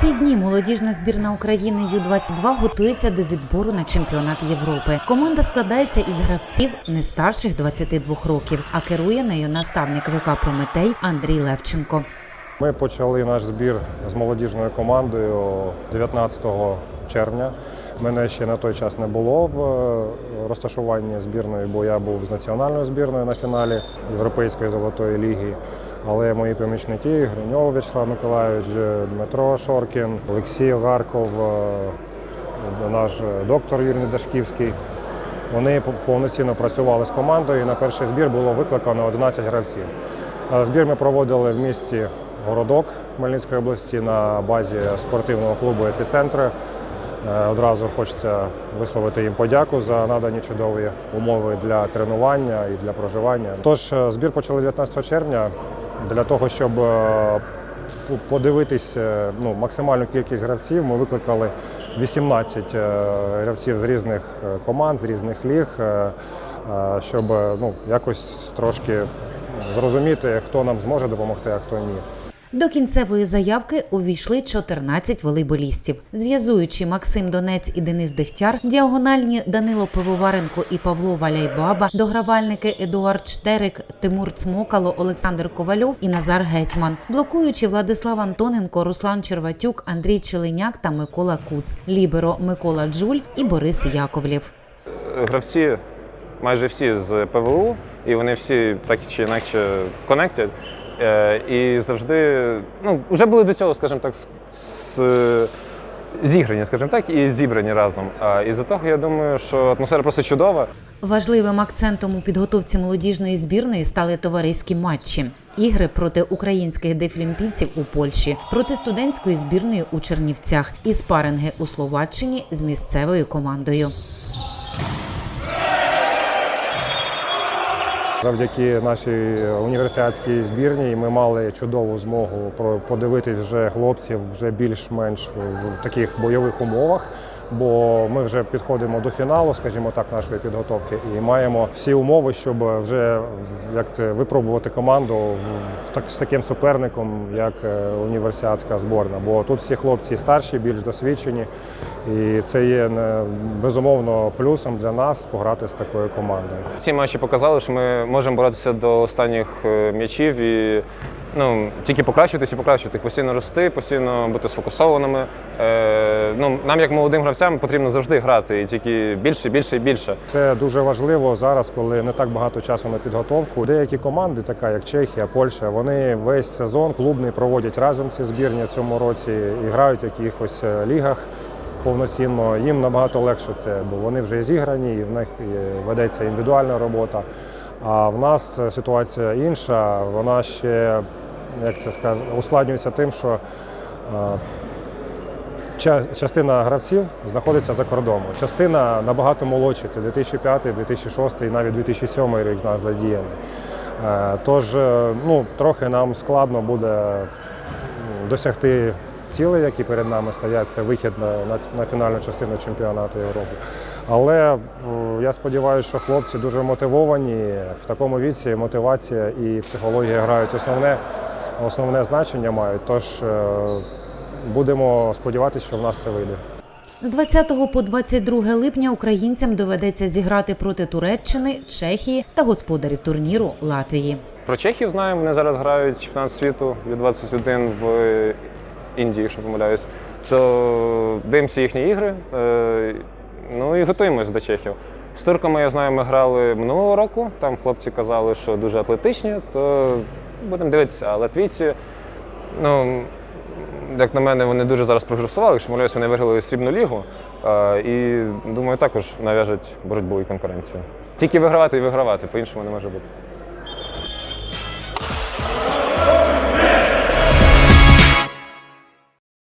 ці дні молодіжна збірна України Ю-22 готується до відбору на чемпіонат Європи. Команда складається із гравців не старших 22 років, а керує нею наставник ВК Прометей Андрій Левченко. Ми почали наш збір з молодіжною командою 19 червня. Мене ще на той час не було в е, розташуванні збірної, бо я був з національною збірною на фіналі Європейської золотої ліги. Але мої помічники Гриньов Вячеслав Миколайович, Дмитро Шоркін, Олексій Гарков, е, наш доктор Юрій Дашківський. Вони повноцінно працювали з командою. і На перший збір було викликано 11 гравців. Е, Збір ми проводили в місті Городок Хмельницької області на базі спортивного клубу Епіцентр. Е, Одразу хочеться висловити їм подяку за надані чудові умови для тренування і для проживання. Тож е, збір почали 19 червня для того, щоб е, подивитись е, ну, максимальну кількість гравців. Ми викликали 18 е, гравців з різних команд, з різних ліг, щоб ну, якось трошки зрозуміти, хто нам зможе допомогти, а хто ні. До кінцевої заявки увійшли 14 волейболістів. Зв'язуючи Максим Донець і Денис Дегтяр, діагональні Данило Пивоваренко і Павло Валяйбаба, догравальники Едуард Штерик, Тимур Цмокало, Олександр Ковальов і Назар Гетьман, блокуючи Владислав Антоненко, Руслан Черватюк, Андрій Челеняк та Микола Куц, Ліберо Микола Джуль і Борис Яковлєв. гравці майже всі з ПВУ, і вони всі так чи інакше конектять. Е, І завжди, ну, вже були до цього, скажімо так, з, зіграні, скажімо так, і зібрані разом. А із-за того, я думаю, що атмосфера просто чудова. Важливим акцентом у підготовці молодіжної збірної стали товариські матчі. Ігри проти українських дефлімпійців у Польщі, проти студентської збірної у Чернівцях і спаринги у Словаччині з місцевою командою. Завдяки нашій університетській збірній ми мали чудову змогу подивитись вже хлопців вже більш-менш в таких бойових умовах. Бо ми вже підходимо до фіналу, скажімо так, нашої підготовки, і маємо всі умови, щоб вже як випробувати команду в так з таким суперником, як е, університетська зборна. Бо тут всі хлопці старші, більш досвідчені, і це є безумовно плюсом для нас пограти з такою командою. Ці матчі показали, що ми можемо боротися до останніх е, м'ячів і ну, тільки покращуватись і покращувати, постійно рости, постійно бути сфокусованими. Е, ну, нам, як молодим гравцям, потрібно завжди грати і тільки більше, більше і більше. Це дуже важливо зараз, коли не так багато часу на підготовку. Деякі команди, така як Чехія, Польща, вони весь сезон клубний проводять разом ці збірні цьому році і грають в якихось е, лігах повноцінно. Їм набагато легше це, бо вони вже зіграні, і в них е, ведеться індивідуальна робота. А в нас ситуація інша, вона ще як це скаже, ускладнюється тим, що е, Частина гравців знаходиться за кордоном. Частина набагато молодші, це 2005, 2006 і навіть 2007 рік нас задіяли. Е, Тож е, ну, трохи нам складно буде досягти цілей, які перед нами стоять. Це вихід на, на, на фінальну частину чемпіонату Європи. Але я сподіваюся, що хлопці дуже мотивовані. В такому віці мотивація і психологія грають основне, основне значення мають. Тож е, Будемо сподіватися, що в нас це вийде. З 20 по 22 липня українцям доведеться зіграти проти Туреччини, Чехії та господарів турніру Латвії. Про Чехів знаємо, вони зараз грають чемпіонат світу від 21 в Індії, якщо помиляюсь. То дивимося їхні ігри. е, Ну і готуємось до Чехів. З турками, я знаю, ми грали минулого року. Там хлопці казали, що дуже атлетичні, то будемо дивитися. А латвійці, ну, як на мене, вони дуже зараз прогресували. Якщо помиляюсь, вони виграли срібну лігу. е, І думаю, також нав'яжуть боротьбу і конкуренцію. Тільки вигравати і вигравати, по-іншому не може бути.